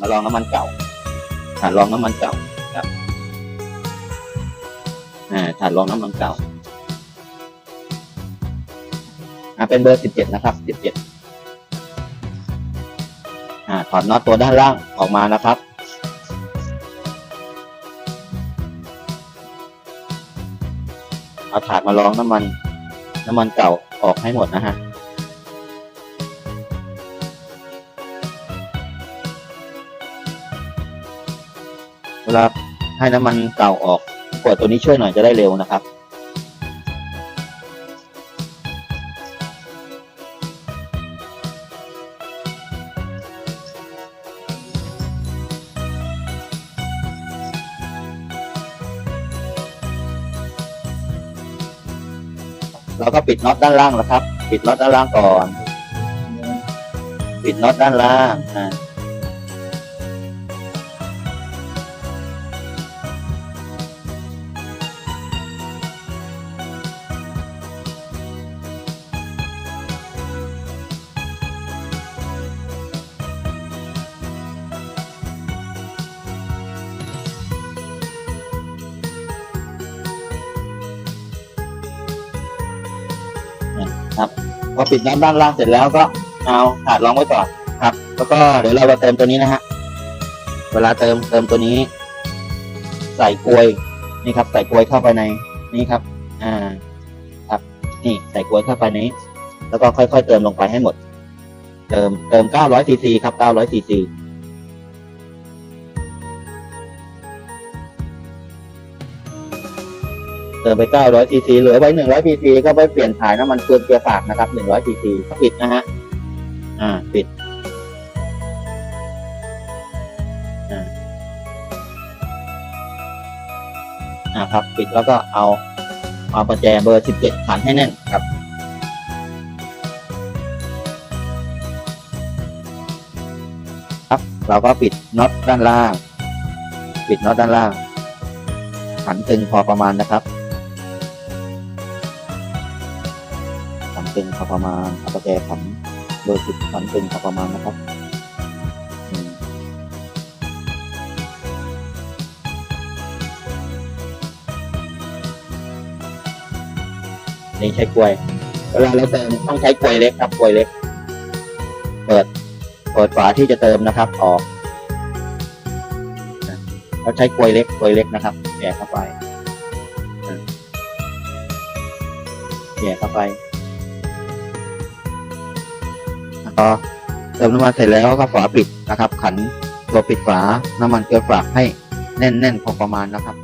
มารองน้ำมันเก่าถ่านรองน้ำมันเก่าครับอ่าถ่านรองน้ำมันเก่าอ่าเป็นเบอร์สิบเจ็ดนะครับสิบเจ็ดอ่าถอดน็อตตัวด้านล่างออกมานะครับเอาถาดมาลองน้ำมัน น้ำมันเก่าออกให้หมดนะฮะ เวลาให้น้ำมันเก่าออกกดตัวนี้ช่วยหน่อยจะได้เร็วนะครับ เราก็ปิดน็อตด้านล่างแล้วครับ ปิดน็อตด้านล่างก่อน ปิดน็อตด้านล่างอ่า ครับพอปิดน้ำด้านล่างเสร็จแล้วก็เอาถาดรองไว้ก่อนครับ แล้วก็เดี๋ยวเราจะเติมตัวนี้นะฮะเวลาเติมเติมตัวนี้ ใส่กลวยนี่ครับ ใส่กลวยเข้าไปในนี่ครับ อ่าครับนี่ใส่กลวยเข้าไปในนี้ แล้วก็ค่อยๆเติมลงไปให้หมด เติมเติม900ซีซีครับ900ซีซี ติมไป 900ซีซีเหลือไว้ 100ซีซีก็ไปเปลี่ยนถ่ายน้ำมันเกลืองเกียร์ฝากนะครับ 100ซีซีปิดนะฮะ อ่า ปิดอ่าอ่าครับ ปิดแล้วก็เอา เอาประแจเบอร์ 17ขันให้แน่นครับครับ เราก็ปิดน็อตด้านล่าง ปิดน็อตด้านล่าง ขันตึงพอประมาณนะครับ ขันตึงพอประมาณอาประแจขันเบอร์สิบขันเตึงพอประมาณนะครับนี่ใช้กลวยเวลาเราเติมต้องใช้กลวยเล็กครับกลวยเล็ก เปิด เปิดฝาที่จะเติมนะครับ ออกเราใช้กลวยเล็กกลวยเล็กนะครับแย่เข้าไปแย่เข้าไป พอเติมน้ำมันเสร็จแล้วก็ฝาปิดนะครับ ขันตัวปิดฝาน้ำมันเกลือฝากให้แน่นๆพอประมาณนะครับ